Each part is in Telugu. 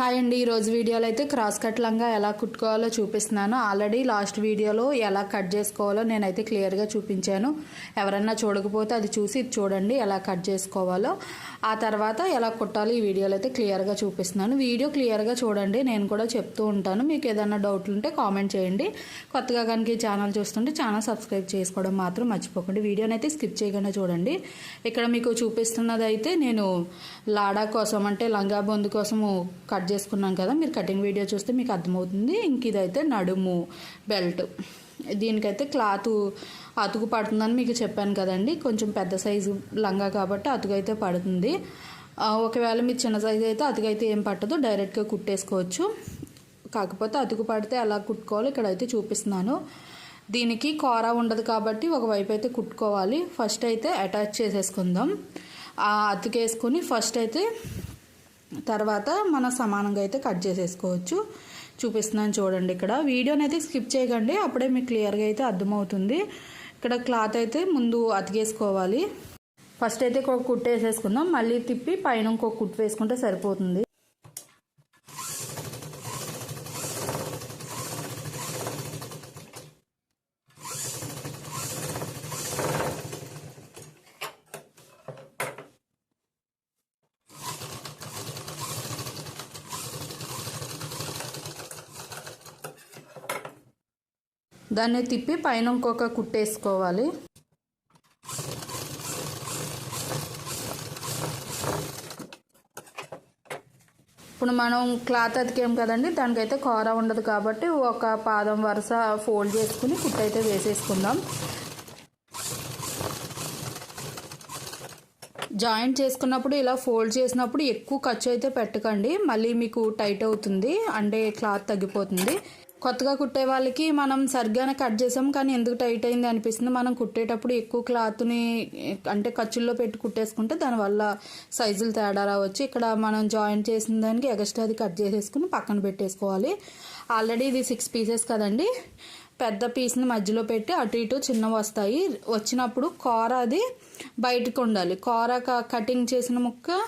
హాయ్ అండి ఈరోజు వీడియోలో అయితే క్రాస్ కట్ లంగా ఎలా కుట్టుకోవాలో చూపిస్తున్నాను. ఆల్రెడీ లాస్ట్ వీడియోలో ఎలా కట్ చేసుకోవాలో నేనైతే క్లియర్గా చూపించాను. ఎవరన్నా చూడకపోతే అది చూసి ఇది చూడండి ఎలా కట్ చేసుకోవాలో. ఆ తర్వాత ఎలా కుట్టాలో ఈ వీడియోలో అయితే క్లియర్గా చూపిస్తున్నాను. వీడియో క్లియర్గా చూడండి నేను కూడా చెప్తూ ఉంటాను. మీకు ఏదైనా డౌట్లు ఉంటే కామెంట్ చేయండి. కొత్తగా కనుక ఈ ఛానల్ చూస్తుంటే ఛానల్ సబ్స్క్రైబ్ చేసుకోవడం మాత్రం మర్చిపోకండి. వీడియోని అయితే స్కిప్ చేయకుండా చూడండి. ఇక్కడ మీకు చూపిస్తున్నది అయితే నేను లాడా కోసం అంటే లంగా బొందు కోసము కట్ చేసుకున్నాం కదా మీరు కటింగ్ వీడియో చూస్తే మీకు అర్థమవుతుంది. ఇంక ఇదైతే నడుము బెల్ట్. దీనికైతే క్లాత్ అతుకు పడుతుందని మీకు చెప్పాను కదండి. కొంచెం పెద్ద సైజు లంగా కాబట్టి అతుకు అయితే పడుతుంది ఒకవేళ మీరు చిన్న సైజు అయితే అతుకైతే ఏం పట్టదు డైరెక్ట్గా కుట్టేసుకోవచ్చు. కాకపోతే అతుకు పడితే ఎలా కుట్టుకోవాలో ఇక్కడైతే చూపిస్తున్నాను. దీనికి కూర ఉండదు కాబట్టి ఒకవైపు అయితే కుట్టుకోవాలి. ఫస్ట్ అయితే అటాచ్ చేసేసుకుందాం. ఆ ఫస్ట్ అయితే తర్వాత మనం సమానంగా అయితే కట్ చేసేసుకోవచ్చు. చూపిస్తున్నాను చూడండి ఇక్కడ. వీడియోని అయితే స్కిప్ చేయకండి. అప్పుడే మీకు క్లియర్గా అయితే అర్థమవుతుంది. ఇక్కడ క్లాత్ అయితే ముందు అతికేసుకోవాలి. ఫస్ట్ అయితే ఒక కుట్టు వేసేసుకుందాం. మళ్ళీ తిప్పి పైన ఇంకొక కుట్టు వేసుకుంటే సరిపోతుంది. దాన్ని తిప్పి పైన ఇంకొక కుట్టేసుకోవాలి. ఇప్పుడు మనం క్లాత్ అతికేం కదండి దానికైతే కూర ఉండదు కాబట్టి ఒక పాదం వరుస ఫోల్డ్ చేసుకుని కుట్టయితే వేసేసుకుందాం. జాయింట్ చేసుకున్నప్పుడు ఇలా ఫోల్డ్ చేసినప్పుడు ఎక్కువ ఖర్చు అయితే పెట్టకండి మళ్ళీ మీకు టైట్ అవుతుంది అంటే క్లాత్ తగ్గిపోతుంది. కొత్తగా కుట్టే వాళ్ళకి మనం సరిగ్గానే కట్ చేసాం కానీ ఎందుకు టైట్ అయింది అనిపిస్తుంది. మనం కుట్టేటప్పుడు ఎక్కువ క్లాత్ని అంటే ఖర్చుల్లో పెట్టి కుట్టేసుకుంటే దానివల్ల సైజులు తేడా రావచ్చు. ఇక్కడ మనం జాయింట్ చేసిన దానికి ఎక్స్ట్రాది కట్ చేసేసుకుని పక్కన పెట్టేసుకోవాలి. ఆల్రెడీ ఇది సిక్స్ పీసెస్ కదండి. పెద్ద పీస్ని మధ్యలో పెట్టి అటు ఇటు చిన్నవి వస్తాయి. వచ్చినప్పుడు కూర అది బయటకు ఉండాలి. కూర క- కటింగ్ చేసిన ముక్క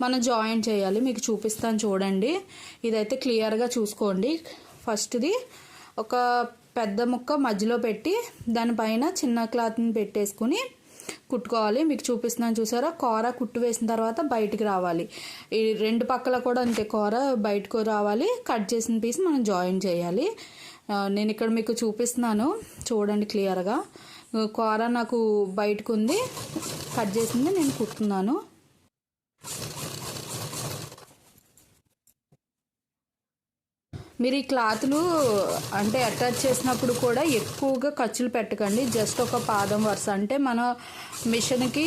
మనం జాయిన్ చేయాలి. మీకు చూపిస్తాను చూడండి. ఇదైతే క్లియర్గా చూసుకోండి. ఫస్ట్ది ఒక పెద్ద ముక్క మధ్యలో పెట్టి దానిపైన చిన్న క్లాత్ని పెట్టేసుకుని కుట్టుకోవాలి. మీకు చూపిస్తున్నాను చూసారా? కూర కుట్టు వేసిన తర్వాత బయటికి రావాలి. ఈ రెండు పక్కల కూడా అంతే కూర బయటకు రావాలి. కట్ చేసిన పీస్ మనం జాయిన్ చేయాలి. నేను ఇక్కడ మీకు చూపిస్తున్నాను. చూడండి క్లియర్గా. కూర నాకు బయటకు ఉంది కట్ చేసింది నేను కుట్టున్నాను. మీరు ఈ క్లాత్లు అంటే అటాచ్ చేసినప్పుడు కూడా ఎక్కువగా ఖర్చులు పెట్టకండి. జస్ట్ ఒక పాదం వరుస. అంటే మన మిషన్కి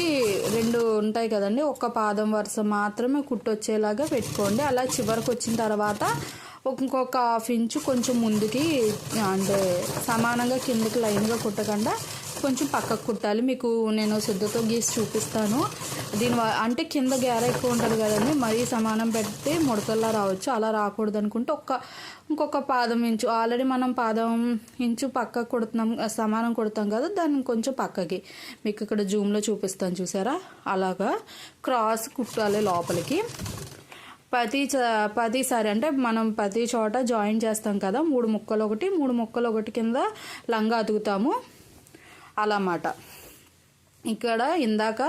రెండు ఉంటాయి కదండి. ఒక పాదం వరుస మాత్రమే కుట్టొచ్చేలాగా పెట్టుకోండి. అలా చివరికి వచ్చిన తర్వాత ఇంకొక హాఫ్ ఇంచు కొంచెం ముందుకి అంటే సమానంగా కిందకి లైన్గా కుట్టకుండా కొంచెం పక్కకు కుట్టాలి. మీకు నేను శుద్ధతో గీసి చూపిస్తాను. దీని అంటే కింద గేర ఎక్కువ ఉంటుంది కదండి. మరీ సమానం పెడితే ముడతల్లా రావచ్చు. అలా రాకూడదు అనుకుంటే ఒక్క ఇంకొక పాదం ఇంచు ఆల్రెడీ మనం పాదం ఇంచు పక్కకు కుడుతున్నాం సమానం కుడతాం కదా దాన్ని కొంచెం పక్కకి. మీకు ఇక్కడ జూమ్లో చూపిస్తాను చూసారా? అలాగా క్రాస్ కుట్టాలి లోపలికి. ప్రతి చ- ప్రతిసారి అంటే మనం ప్రతి చోట జాయిన్ చేస్తాం కదా మూడు ముక్కలు ఒకటి మూడు ముక్కలు ఒకటి కింద లంగా అతుకుతాము. అలామాట. ఇక్కడ ఇందాక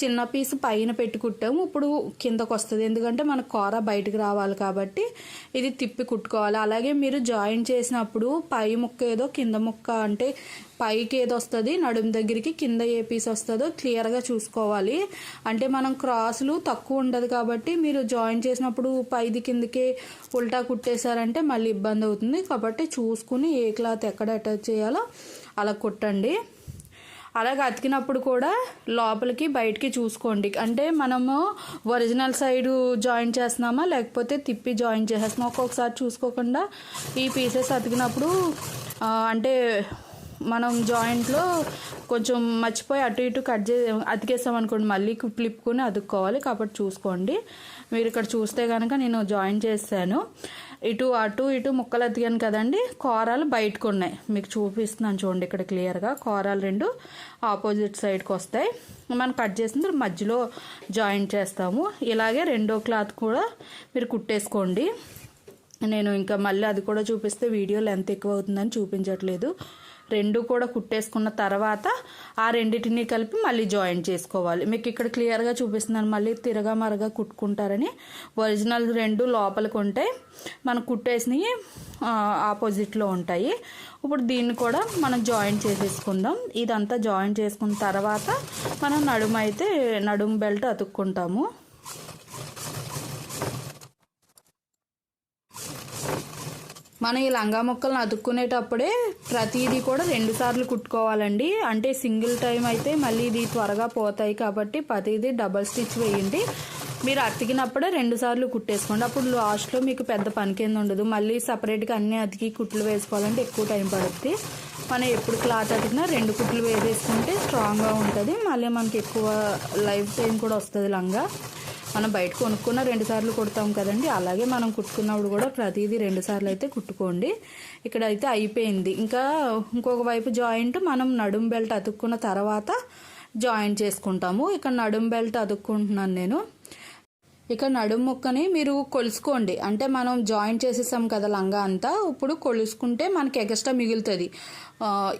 చిన్న పీస్ పైన పెట్టి కుట్టాము ఇప్పుడు కిందకు వస్తుంది ఎందుకంటే మన కూర బయటకు రావాలి కాబట్టి ఇది తిప్పి కుట్టుకోవాలి. అలాగే మీరు జాయిన్ చేసినప్పుడు పై ముక్క ఏదో కింద ముక్క అంటే పైకి ఏదో వస్తుంది నడుము దగ్గరికి కింద ఏ పీస్ వస్తుందో క్లియర్గా చూసుకోవాలి. అంటే మనం క్రాసులు తక్కువ ఉండదు కాబట్టి మీరు జాయిన్ చేసినప్పుడు పైది కిందకి ఉల్టా కుట్టేశారంటే మళ్ళీ ఇబ్బంది అవుతుంది. కాబట్టి చూసుకుని ఏ క్లాత్ ఎక్కడ అటాచ్ చేయాలో అలా కుట్టండి. అలాగ అతికినప్పుడు కూడా లోపలికి బయటికి చూసుకోండి. అంటే మనము ఒరిజినల్ సైడ్ జాయిన్ చేస్తున్నామా? లేకపోతే తిప్పి జాయిన్ చేసేస్తున్నామా? ఒక్కొక్కసారి చూసుకోకుండా ఈ పీసెస్ అతికినప్పుడు అంటే మనం జాయింట్లో కొంచెం మర్చిపోయి అటు ఇటు కట్ చే అతికేస్తాం అనుకోండి మళ్ళీ క్లిప్పుకొని అతుక్కోవాలి. కాబట్టి చూసుకోండి. మీరు ఇక్కడ చూస్తే కనుక నేను జాయిన్ చేశాను. ఇటు అటు ఇటు ముక్కలు ఎత్తిగాను కదండి. కూరలు బయటకు ఉన్నాయి మీకు చూపిస్తున్నాను చూడండి ఇక్కడ క్లియర్గా. కూరలు రెండు ఆపోజిట్ సైడ్కి వస్తాయి. మనం కట్ చేసిన మధ్యలో జాయింట్ చేస్తాము. ఇలాగే రెండో క్లాత్ కూడా మీరు కుట్టేసుకోండి. నేను ఇంకా మళ్ళీ అది కూడా చూపిస్తే వీడియో లెంత్ ఎక్కువ అవుతుందని చూపించట్లేదు. రెండు కూడా కుట్టేసుకున్న తర్వాత ఆ రెండింటిని కలిపి మళ్ళీ జాయిన్ చేసుకోవాలి. మీకు ఇక్కడ క్లియర్గా చూపిస్తున్నాను. మళ్ళీ తిరగా మరగా కుట్టుకుంటారని. ఒరిజినల్ రెండు లోపలికి ఉంటాయి మనం కుట్టేసినవి ఆపోజిట్లో ఉంటాయి. ఇప్పుడు దీన్ని కూడా మనం జాయిన్ చేసేసుకుందాం. ఇదంతా జాయిన్ చేసుకున్న తర్వాత మనం నడుము అయితే నడుము బెల్ట్ అతుక్కుంటాము. మనం ఈ లంగా ముక్కలను అతుక్కునేటప్పుడే ప్రతిదీ కూడా రెండు సార్లు కుట్టుకోవాలండి. అంటే సింగిల్ టైం అయితే మళ్ళీ ఇది త్వరగా పోతాయి కాబట్టి ప్రతిదీ డబల్ స్టిచ్ వేయండి. మీరు అతికినప్పుడే రెండు సార్లు కుట్టేసుకోండి. అప్పుడు లాస్ట్లో మీకు పెద్ద పని కింద ఉండదు. మళ్ళీ సపరేట్గా అన్ని అతికి కుట్లు వేసుకోవాలంటే ఎక్కువ టైం పడుతుంది మనం ఎప్పుడు క్లాత్ అతికినా రెండు కుట్లు వేసేసుకుంటే స్ట్రాంగ్గా ఉంటుంది. మళ్ళీ మనకి ఎక్కువ లైఫ్ టైం కూడా వస్తుంది లంగా. మనం బయట కొనుక్కున్న రెండు సార్లు కుడతాం కదండి. అలాగే మనం కుట్టుకున్నప్పుడు కూడా ప్రతిదీ రెండు సార్లు అయితే కుట్టుకోండి. ఇక్కడ అయితే అయిపోయింది. ఇంకా ఇంకొక వైపు జాయింట్ మనం నడుం బెల్ట్ అతుక్కున్న తర్వాత జాయింట్ చేసుకుంటాము. ఇక్కడ నడుం బెల్ట్ అతుక్కుంటున్నాను నేను. ఇక నడుము ముక్కని మీరు కొలుసుకోండి. అంటే మనం జాయింట్ చేసేసాం కదా లంగా అంతా. ఇప్పుడు కొలుసుకుంటే మనకి ఎక్స్ట్రా మిగులుతుంది.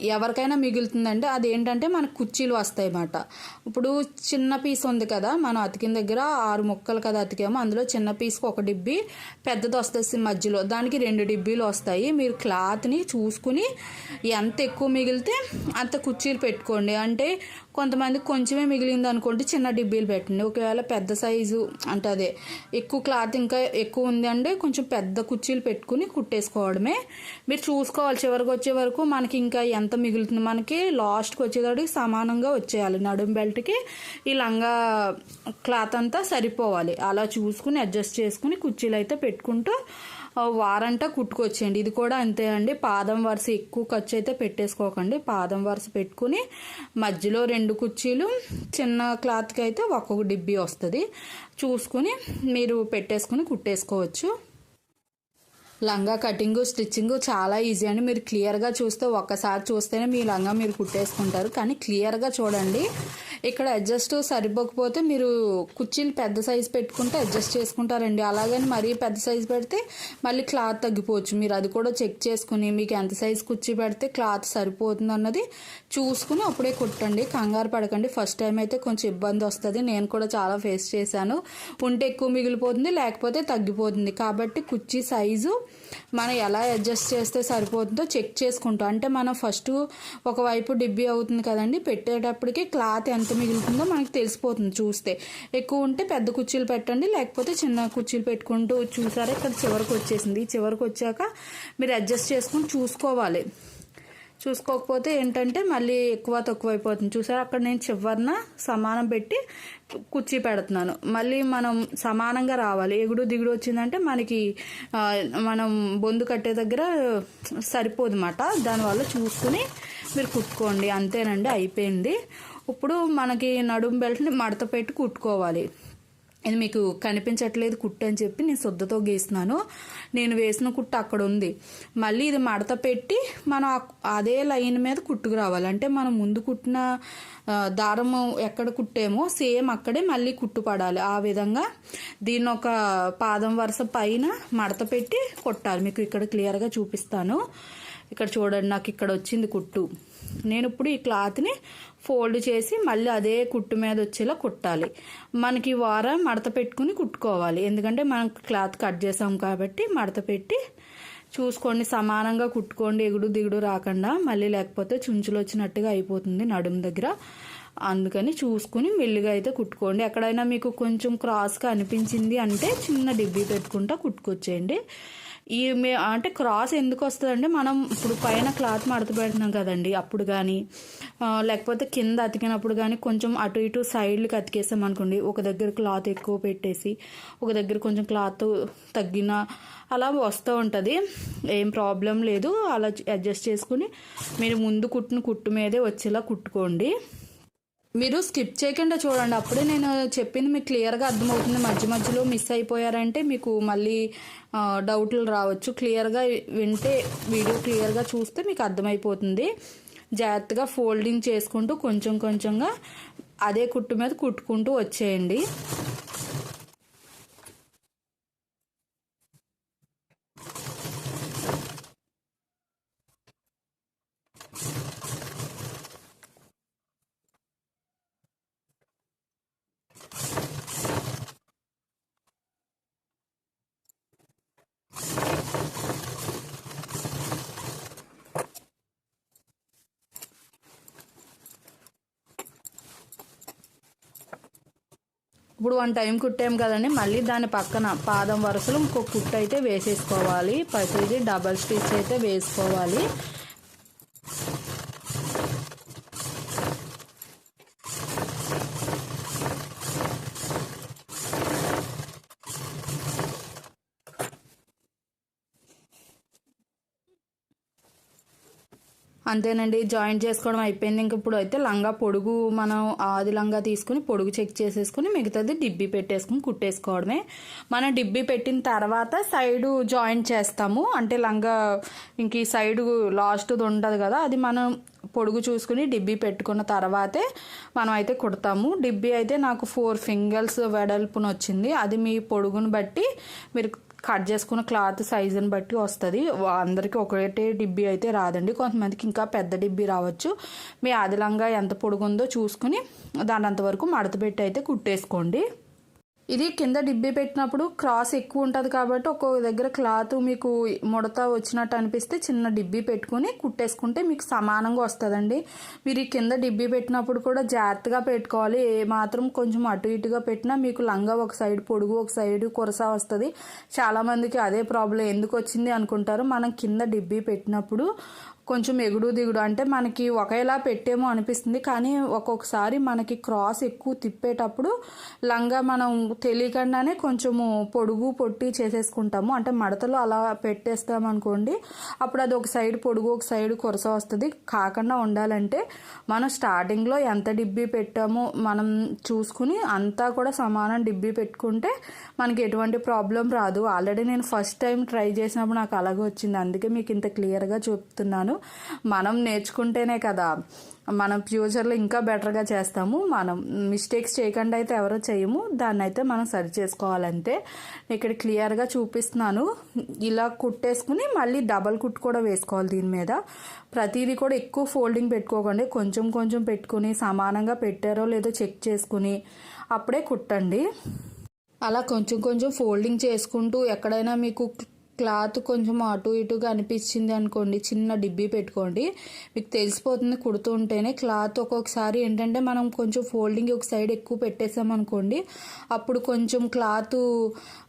ఎవరికైనా మిగులుతుందంటే అదేంటంటే మనకు కుర్చీలు వస్తాయి అన్నమాట ఇప్పుడు చిన్న పీస్ ఉంది కదా మనం అతికిన దగ్గర ఆరు ముక్కలు కదా అతికాము. అందులో చిన్న పీస్కి ఒక డిబ్బి పెద్దది వస్తుంది మధ్యలో. దానికి రెండు డిబ్బీలు వస్తాయి. మీరు క్లాత్ని చూసుకుని ఎంత ఎక్కువ మిగిలితే అంత కుర్చీలు పెట్టుకోండి. అంటే కొంతమంది కొంచెమే మిగిలింది అనుకుంటే చిన్న డిబ్బీలు పెట్టండి. ఒకవేళ పెద్ద సైజు అంటే అదే ఎక్కువ క్లాత్ ఇంకా ఎక్కువ ఉంది అంటే కొంచెం పెద్ద కుర్చీలు పెట్టుకుని కుట్టేసుకోవడమే. మీరు చూసుకోవాలి చివరికి వచ్చే వరకు మనకి ఇంకా ఎంత మిగులుతుంది మనకి? లాస్ట్కి వచ్చేటప్పటికి సమానంగా వచ్చేయాలి. నడుం బెల్ట్కి ఈ లంగా క్లాత్ అంతా సరిపోవాలి. అలా చూసుకుని అడ్జస్ట్ చేసుకుని కుర్చీలు అయితే పెట్టుకుంటూ ఆ, కుట్టుకొచ్చేయండి. ఇది కూడా అంతే అండి. పాదం వరుస ఎక్కువ ఖర్చు అయితే పెట్టేసుకోకండి. పాదం వరుస పెట్టుకుని మధ్యలో రెండు కుర్చీలు చిన్న క్లాత్కి అయితే ఒక్కొక్క డిబ్బీ వస్తుంది. చూసుకుని మీరు పెట్టేసుకుని కుట్టేసుకోవచ్చు. లంగా కటింగ్ స్టిచ్చింగ్ చాలా ఈజీ అండి. మీరు క్లియర్గా చూస్తే ఒక్కసారి చూస్తేనే మీ లంగా మీరు కుట్టేసుకుంటారు. కానీ క్లియర్గా చూడండి ఇక్కడ అడ్జస్ట్ సరిపోకపోతే మీరు కుర్చీలు పెద్ద సైజ్ పెట్టుకుంటే అడ్జస్ట్ చేసుకుంటారండి. అలాగని మరీ పెద్ద సైజ్ పెడితే మళ్ళీ క్లాత్ తగ్గిపోవచ్చు. మీరు అది కూడా చెక్ చేసుకుని మీకు ఎంత సైజ్ కుర్చీ పెడితే క్లాత్ సరిపోతుంది అన్నది చూసుకుని అప్పుడే కుట్టండి. కంగారు పడకండి. ఫస్ట్ టైం అయితే కొంచెం ఇబ్బంది వస్తుంది. నేను కూడా చాలా ఫేస్ చేశాను. ఉంటే ఎక్కువ మిగిలిపోతుంది లేకపోతే తగ్గిపోతుంది. కాబట్టి కుర్చీ సైజు మనం ఎలా అడ్జస్ట్ చేస్తే సరిపోతుందో చెక్ చేసుకుంటాం. అంటే మనం ఫస్ట్ ఒకవైపు డిబ్బీ అవుతుంది కదండి. పెట్టేటప్పటికి క్లాత్ ఎంత మిగులుతుందో మనకి తెలిసిపోతుంది చూస్తే. ఎక్కువ ఉంటే పెద్ద కుర్చీలు పెట్టండి లేకపోతే చిన్న కుర్చీలు పెట్టుకుంటూ చూసారా ఇక్కడ చివరికి వచ్చేసింది. చివరికి వచ్చాక మీరు అడ్జస్ట్ చేసుకుని చూసుకోవాలి. చూసుకోకపోతే ఏంటంటే మళ్ళీ ఎక్కువ తక్కువ అయిపోతుంది చూసారా అక్కడ నేను చివరిన సమానం పెట్టి కుర్చీ పెడుతున్నాను. మళ్ళీ మనం సమానంగా రావాలి. ఎగుడు దిగుడు వచ్చిందంటే మనకి మనం బొందు కట్టే దగ్గర సరిపోదు అన్నమాట దానివల్ల చూసుకుని మీరు కుట్టుకోండి. అంతేనండి అయిపోయింది. ఇప్పుడు మనకి నడుం బెల్ట్ని మడత పెట్టి కుట్టుకోవాలి. ఇది మీకు కనిపించట్లేదు కుట్టు అని చెప్పి నేను శుద్ధతో గీస్తున్నాను. నేను వేసిన కుట్టు అక్కడ ఉంది. మళ్ళీ ఇది మడత పెట్టి మనం అదే లైన్ మీద కుట్టుకు రావాలి. అంటే మనం ముందు కుట్టిన దారము ఎక్కడ కుట్టామో సేమ్ అక్కడే మళ్ళీ కుట్టు పడాలి. ఆ విధంగా దీన్ని ఒక పాదం వరుస పైన మడత పెట్టి కొట్టాలి. మీకు ఇక్కడ క్లియర్గా చూపిస్తాను. ఇక్కడ చూడండి నాకు ఇక్కడ వచ్చింది కుట్టు. నేను ఇప్పుడు ఈ క్లాత్ని ఫోల్డ్ చేసి మళ్ళీ అదే కుట్టు మీద వచ్చేలా కుట్టాలి. మనకి వారం మడత పెట్టుకుని కుట్టుకోవాలి. ఎందుకంటే మనం క్లాత్ కట్ చేసాం కాబట్టి మడత పెట్టి చూసుకోండి సమానంగా కుట్టుకోండి ఎగుడు దిగుడు రాకుండా మళ్ళీ లేకపోతే చుంచులు వచ్చినట్టుగా అయిపోతుంది నడుము దగ్గర. అందుకని చూసుకుని మెల్లిగా అయితే కుట్టుకోండి. ఎక్కడైనా మీకు కొంచెం క్రాస్గా అనిపించింది అంటే చిన్న డిబ్బీ పెట్టుకుంటా కుట్టుకొచ్చేయండి. ఈ మే అంటే క్రాస్ ఎందుకు వస్తుందంటే మనం ఇప్పుడు పైన క్లాత్ మడత పెడుతున్నాం కదండి అప్పుడు కానీ లేకపోతే కింద అతికినప్పుడు కానీ కొంచెం అటు ఇటు సైడ్లకి అతికేసాం అనుకోండి ఒక దగ్గర క్లాత్ ఎక్కువ పెట్టేసి ఒక దగ్గర కొంచెం క్లాత్ తగ్గిన అలా వస్తూ ఉంటుంది. ఏం ప్రాబ్లం లేదు అలా అడ్జస్ట్ చేసుకుని మీరు ముందు కుట్టిన కుట్టు మీదే వచ్చేలా కుట్టుకోండి. మీరు స్కిప్ చేయకుండా చూడండి. అప్పుడే నేను చెప్పింది మీకు క్లియర్గా అర్థమవుతుంది. మధ్య మధ్యలో మిస్ అయిపోయారంటే మీకు మళ్ళీ డౌట్లు రావచ్చు. క్లియర్గా వింటే వీడియో క్లియర్గా చూస్తే మీకు అర్థమైపోతుంది. జాగ్రత్తగా ఫోల్డింగ్ చేసుకుంటూ కొంచెం కొంచెంగా అదే కుట్టు మీద కుట్టుకుంటూ వచ్చేయండి. ఇప్పుడు వన్ టైం కుట్టాం కదండి మళ్ళీ దాని పక్కన పాదం వరుసలు ఇంకో కుట్టు అయితే వేసేసుకోవాలి. ప్రతిదీ డబల్ స్టిచ్ అయితే వేసుకోవాలి. అంతేనండి జాయింట్ చేసుకోవడం అయిపోయింది. ఇంక ఇప్పుడు అయితే లంగా పొడుగు మనం ఆది లంగా తీసుకుని పొడుగు చెక్ చేసేసుకుని మిగతాది డిబ్బీ పెట్టేసుకుని కుట్టేసుకోవడమే. మనం డిబ్బీ పెట్టిన తర్వాత సైడు జాయింట్ చేస్తాము. అంటే లంగా ఇంక ఈ సైడు లాస్ట్ది ఉంటుంది కదా అది మనం పొడుగు చూసుకుని డిబ్బీ పెట్టుకున్న తర్వాతే మనం అయితే కుడతాము. డిబ్బీ అయితే నాకు ఫోర్ ఫింగర్స్ వెడల్పున వచ్చింది అది మీ పొడుగును బట్టి మీరు కట్ చేసుకున్న క్లాత్ సైజుని బట్టి వస్తుంది. అందరికీ ఒకటే డిబ్బీ అయితే రాదండి. కొంతమందికి ఇంకా పెద్ద డిబ్బీ రావచ్చు. మీ ఆదిలంగా ఎంత పొడుగుందో చూసుకుని దాని అంతవరకు మడత పెట్టి అయితే కుట్టేసుకోండి. ఇది కింద డిబ్బీ పెట్టినప్పుడు క్రాస్ ఎక్కువ ఉంటుంది కాబట్టి ఒక్కొక్క దగ్గర క్లాత్ మీకు ముడత వచ్చినట్టు అనిపిస్తే చిన్న డిబ్బీ పెట్టుకుని కుట్టేసుకుంటే మీకు సమానంగా వస్తుందండి. మీరు ఈ కింద డిబ్బీ పెట్టినప్పుడు కూడా జాగ్రత్తగా పెట్టుకోవాలి. ఏ మాత్రం కొంచెం అటు ఇటుగా పెట్టినా మీకు లంగా ఒక సైడ్ పొడుగు ఒక సైడ్ కొరస వస్తుంది. చాలామందికి అదే ప్రాబ్లం ఎందుకు వచ్చింది అనుకుంటారు. మనం కింద డిబ్బీ పెట్టినప్పుడు కొంచెం ఎగుడు దిగుడు అంటే మనకి ఒకేలా పెట్టేమో అనిపిస్తుంది. కానీ ఒక్కొక్కసారి మనకి క్రాస్ ఎక్కువ తిప్పేటప్పుడు లంగా మనం తెలియకుండానే కొంచెము పొడుగు పొట్టి చేసేసుకుంటాము. అంటే మడతలు అలా పెట్టేస్తాం అనుకోండి అప్పుడు అది ఒక సైడ్ పొడుగు ఒక సైడ్ కొరస వస్తుంది. కాకుండా ఉండాలంటే మనం స్టార్టింగ్లో ఎంత డిబ్బీ పెట్టామో మనం చూసుకుని అంతా కూడా సమానం డిబ్బీ పెట్టుకుంటే మనకి ఎటువంటి ప్రాబ్లం రాదు. ఆల్రెడీ నేను ఫస్ట్ టైం ట్రై చేసినప్పుడు నాకు అలాగే వచ్చింది. అందుకే మీకు ఇంత క్లియర్గా చెప్తున్నాను. మనం నేర్చుకుంటేనే కదా. మనం ఫ్యూచర్లో ఇంకా బెటర్గా చేస్తాము. మనం మిస్టేక్స్ చేయకుండా అయితే ఎవరో చేయము. దాన్ని అయితే మనం సరి చేసుకోవాలంటే ఇక్కడ క్లియర్గా చూపిస్తున్నాను. ఇలా కుట్టేసుకుని మళ్ళీ డబల్ కుట్టు కూడా వేసుకోవాలి దీని మీద. ప్రతిదీ కూడా ఎక్కువ ఫోల్డింగ్ పెట్టుకోకండి. కొంచెం కొంచెం పెట్టుకుని సమానంగా పెట్టారో లేదో చెక్ చేసుకుని అప్పుడే కుట్టండి. అలా కొంచెం కొంచెం ఫోల్డింగ్ చేసుకుంటూ ఎక్కడైనా మీకు క్లాత్ కొంచెం అటు ఇటుగా అనిపించింది అనుకోండి చిన్న డిబ్బీ పెట్టుకోండి. మీకు తెలిసిపోతుంది కుడుతుంటేనే క్లాత్ ఒక్కొక్కసారి ఏంటంటే మనం కొంచెం ఫోల్డింగ్ ఒక సైడ్ ఎక్కువ పెట్టేసామనుకోండి అప్పుడు కొంచెం క్లాత్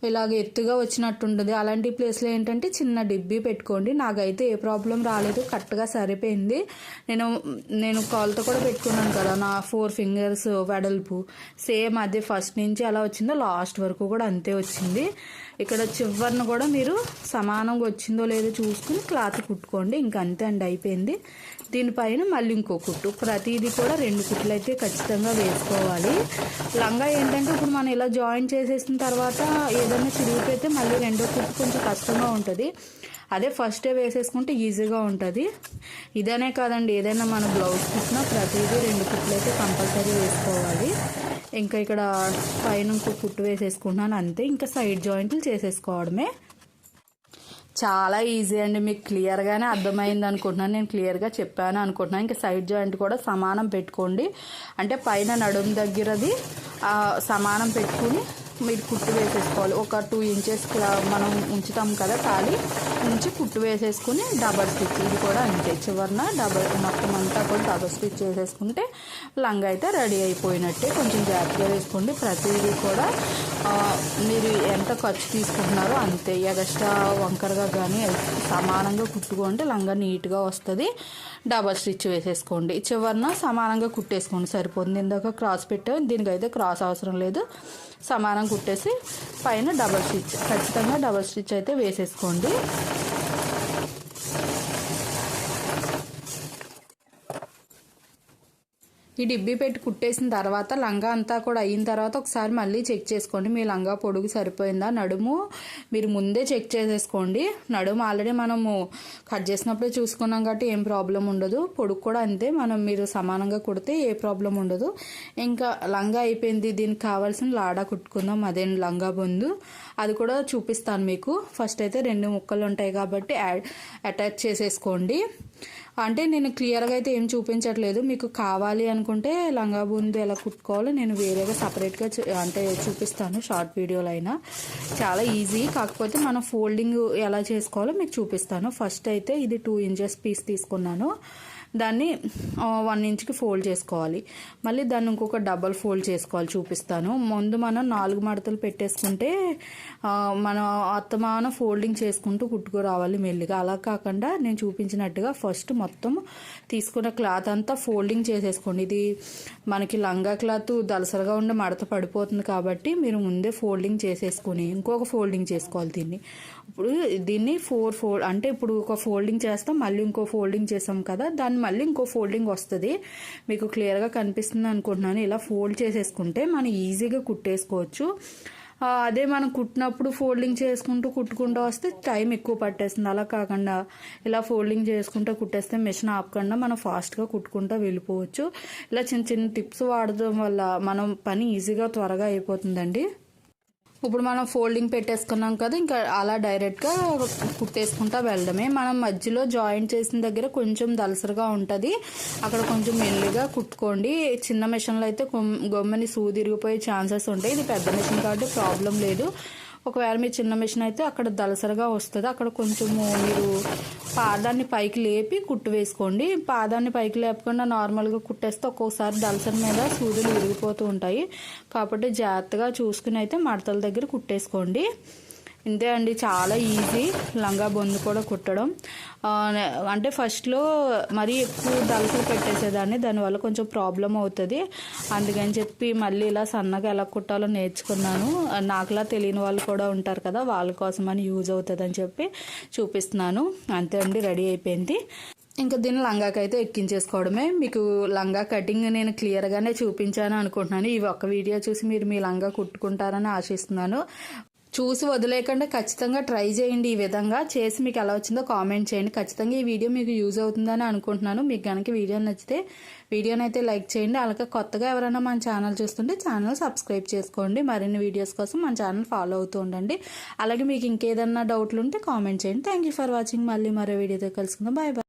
ఇలాగ ఎత్తుగా వచ్చినట్టు ఉంటుంది అలాంటి ప్లేస్లో ఏంటంటే చిన్న డిబ్బీ పెట్టుకోండి. నాకైతే ఏ ప్రాబ్లం రాలేదు కరెక్ట్గా సరిపోయింది. నేను నేను కాల్తో కూడా పెట్టుకున్నాను కదా నా ఫోర్ ఫింగర్స్ వెడల్పు. సేమ్ అదే ఫస్ట్ నుంచి ఎలా వచ్చిందో లాస్ట్ వరకు కూడా అంతే వచ్చింది. ఇక్కడ చివరిని కూడా మీరు సమానంగా వచ్చిందో లేదో చూసుకుని క్లాత్ కుట్టుకోండి. ఇంక అంతే అండి అయిపోయింది. దీనిపైన మళ్ళీ ఇంకో కుట్టు. ప్రతిదీ కూడా రెండు కుట్లు అయితే ఖచ్చితంగా వేసుకోవాలి. లంగా ఏంటంటే ఇప్పుడు మనం ఇలా జాయిన్ చేసేసిన తర్వాత ఏదైనా చిరిగిపోతే మళ్ళీ రెండో కుట్టు కొంచెం కష్టంగా ఉంటుంది. అదే ఫస్టే వేసేసుకుంటే ఈజీగా ఉంటుంది. ఇదనే కాదండి ఏదైనా మన బ్లౌజ్ కుట్టినా ప్రతిదీ రెండు కుట్లు అయితే కంపల్సరీ వేసుకోవాలి. ఇంకా ఇక్కడ పైన ఇంకో కుట్టు వేసేసుకుంటున్నాను అంతే. ఇంకా సైడ్ జాయింట్లు చేసేసుకోవడమే. చాలా ఈజీ అండి. మీకు క్లియర్గానే అర్థమైంది అనుకుంటున్నాను. నేను క్లియర్గా చెప్పాను అనుకుంటున్నాను. ఇంకా సైడ్ జాయింట్ కూడా సమానం పెట్టుకోండి. అంటే పైన నడుము దగ్గరది సమానం పెట్టుకుని మీరు కుట్టు వేసేసుకోవాలి. ఒక టూ ఇంచెస్ మనం ఉంచుతాం కదా ఖాళీ ఉంచి కుట్టు వేసేసుకుని డబల్ స్టిచ్ ఇది కూడా అంతే. చివరిన డబల్ మొత్తం అంతా కూడా డబల్ స్టిచ్ చేసేసుకుంటే లంగా అయితే రెడీ అయిపోయినట్టే. కొంచెం జాగ్రత్తగా వేసుకోండి. ప్రతిదీ కూడా మీరు ఎంత ఖర్చు తీసుకుంటున్నారో అంతే. ఎగస్ట్రా వంకరగా కానీ సమానంగా కుట్టుకుంటే లంగా నీట్గా వస్తుంది. డబల్ స్టిచ్ వేసేసుకోండి. చివరిన సమానంగా కుట్టేసుకోండి. సరిపోతుంది. ఇందాక క్రాస్ పెట్టాం. దీనికైతే క్రాస్ అవసరం లేదు. సమానం కుట్టేసి పైన డబల్ స్టిచ్ ఖచ్చితంగా డబల్ స్టిచ్ అయితే వేసేసుకోండి. ఈ డిబ్బి పెట్టి కుట్టేసిన తర్వాత లంగా అంతా కూడా అయిన తర్వాత ఒకసారి మళ్ళీ చెక్ చేసుకోండి. మీ లంగా పొడుగు సరిపోయిందా? నడుము మీరు ముందే చెక్ చేసేసుకోండి. నడుము ఆల్రెడీ మనము కట్ చేసినప్పుడే చూసుకున్నాం కాబట్టి ఏం ప్రాబ్లం ఉండదు. పొడుగు కూడా అంతే. మనం మీరు సమానంగా కుడితే ఏ ప్రాబ్లం ఉండదు. ఇంకా లంగా అయిపోయింది. దీనికి కావాల్సిన లాడా కుట్టుకుందాం. అదే లంగా బొందు. అది కూడా చూపిస్తాను మీకు. ఫస్ట్ అయితే రెండు ముక్కలు ఉంటాయి కాబట్టి అటాచ్ చేసేసుకోండి. అంటే నేను క్లియర్గా అయితే ఏం చూపించట్లేదు. మీకు కావాలి అనుకుంటే లంగా బూందు ఎలా కుట్టుకోవాలో నేను వేరేగా సపరేట్గా అంటే చూపిస్తాను షార్ట్ వీడియోలో అయినా చాలా ఈజీ. కాకపోతే మనం ఫోల్డింగ్ ఎలా చేసుకోవాలో మీకు చూపిస్తాను. ఫస్ట్ అయితే ఇది టూ ఇంచెస్ పీస్ తీసుకున్నాను. దాన్ని వన్ ఇంచ్కి ఫోల్డ్ చేసుకోవాలి. మళ్ళీ దాన్ని ఇంకొక డబల్ ఫోల్డ్ చేసుకోవాలి చూపిస్తాను. ముందు మనం నాలుగు మడతలు పెట్టేసుకుంటే మనం అత్తమాన ఫోల్డింగ్ చేసుకుంటూ కుట్టుకురావాలి మెల్లిగా. అలా కాకుండా నేను చూపించినట్టుగా ఫస్ట్ మొత్తం తీసుకున్న క్లాత్ అంతా ఫోల్డింగ్ చేసేసుకోండి. ఇది మనకి లంగా క్లాత్ దలసరగా ఉండే మడత పడిపోతుంది కాబట్టి మీరు ముందే ఫోల్డింగ్ చేసేసుకొని ఇంకొక ఫోల్డింగ్ చేసుకోవాలి దీన్ని. ఇప్పుడు దీన్ని ఫోర్ ఫోల్డ్ అంటే ఇప్పుడు ఒక ఫోల్డింగ్ చేస్తాం మళ్ళీ ఇంకో ఫోల్డింగ్ చేసాం కదా దాన్ని మళ్ళీ ఇంకో ఫోల్డింగ్ వస్తుంది. మీకు క్లియర్గా కనిపిస్తుంది అనుకుంటున్నాను. ఇలా ఫోల్డ్ చేసేసుకుంటే మనం ఈజీగా కుట్టేసుకోవచ్చు. అదే మనం కుట్టినప్పుడు ఫోల్డింగ్ చేసుకుంటూ కుట్టుకుంటూ వస్తే టైం ఎక్కువ పట్టేస్తుంది. అలా కాకుండా ఇలా ఫోల్డింగ్ చేసుకుంటూ కుట్టేస్తే మిషన్ ఆపకుండా మనం ఫాస్ట్గా కుట్టుకుంటూ వెళ్ళిపోవచ్చు. ఇలా చిన్న చిన్న టిప్స్ వాడడం వల్ల మనం పని ఈజీగా త్వరగా అయిపోతుందండి. ఇప్పుడు మనం ఫోల్డింగ్ పెట్టేసుకున్నాం కదా ఇంకా అలా డైరెక్ట్గా కుట్టేసుకుంటా వెళ్ళడమే. మనం మధ్యలో జాయింట్ చేసిన దగ్గర కొంచెం దలసరగా ఉంటుంది. అక్కడ కొంచెం మెల్లిగా కుట్టుకోండి. చిన్న మిషన్లో అయితే గొమ్మని సూదిరిగిపోయే ఛాన్సెస్ ఉంటాయి. ఇది పెద్ద మిషన్ కాబట్టి ప్రాబ్లం లేదు. ఒకవేళ మీ చిన్న మిషన్ అయితే అక్కడ దలసరగా వస్తుంది. అక్కడ కొంచెము మీరు పాదాన్ని పైకి లేపి కుట్టు వేసుకోండి. పాదాన్ని పైకి లేపకుండా నార్మల్గా కుట్టేస్తే ఒక్కోసారి దలసరి మీద సూదులు విరిగిపోతూ ఉంటాయి. కాబట్టి జాగ్రత్తగా చూసుకుని అయితే మడతల దగ్గర కుట్టేసుకోండి. ఇంతే అండి చాలా ఈజీ లంగా బొందు కూడా కుట్టడం. అంటే ఫస్ట్లో మరీ ఎక్కువ దళసలు పెట్టేసేదాన్ని దానివల్ల కొంచెం ప్రాబ్లం అవుతుంది. అందుకని చెప్పి మళ్ళీ ఇలా సన్నగా ఎలా కుట్టాలో నేర్చుకున్నాను. నాకులా తెలియని వాళ్ళు కూడా ఉంటారు కదా వాళ్ళ కోసం అని యూజ్ అవుతుంది అని చెప్పి చూపిస్తున్నాను. అంతే అండి రెడీ అయిపోయింది. ఇంకా దీన్ని లంగాకైతే ఎక్కించేసుకోవడమే. మీకు లంగా కటింగ్ నేను క్లియర్గానే చూపించాను అనుకుంటున్నాను. ఈ ఒక్క వీడియో చూసి మీరు మీ లంగా కుట్టుకుంటారని ఆశిస్తున్నాను. చూసి వదిలేయకుండా. ఖచ్చితంగా ట్రై చేయండి ఈ విధంగా. చేసి మీకు ఎలా వచ్చిందో కామెంట్ చేయండి. ఖచ్చితంగా ఈ వీడియో మీకు యూజ్ అవుతుందని అనుకుంటున్నాను. మీకు కనుక వీడియో నచ్చితే వీడియోని అయితే లైక్ చేయండి. అలాగే కొత్తగా ఎవరైనా మన ఛానల్ చూస్తుంటే ఛానల్ సబ్స్క్రైబ్ చేసుకోండి. మరిన్ని వీడియోస్ కోసం మన ఛానల్ ఫాలో అవుతూ ఉండండి. అలాగే మీకు ఇంకేదన్నా డౌట్లు ఉంటే కామెంట్ చేయండి. Thank for watching. మళ్ళీ మరో వీడియోతో కలుసుకుందాం. Bye bye.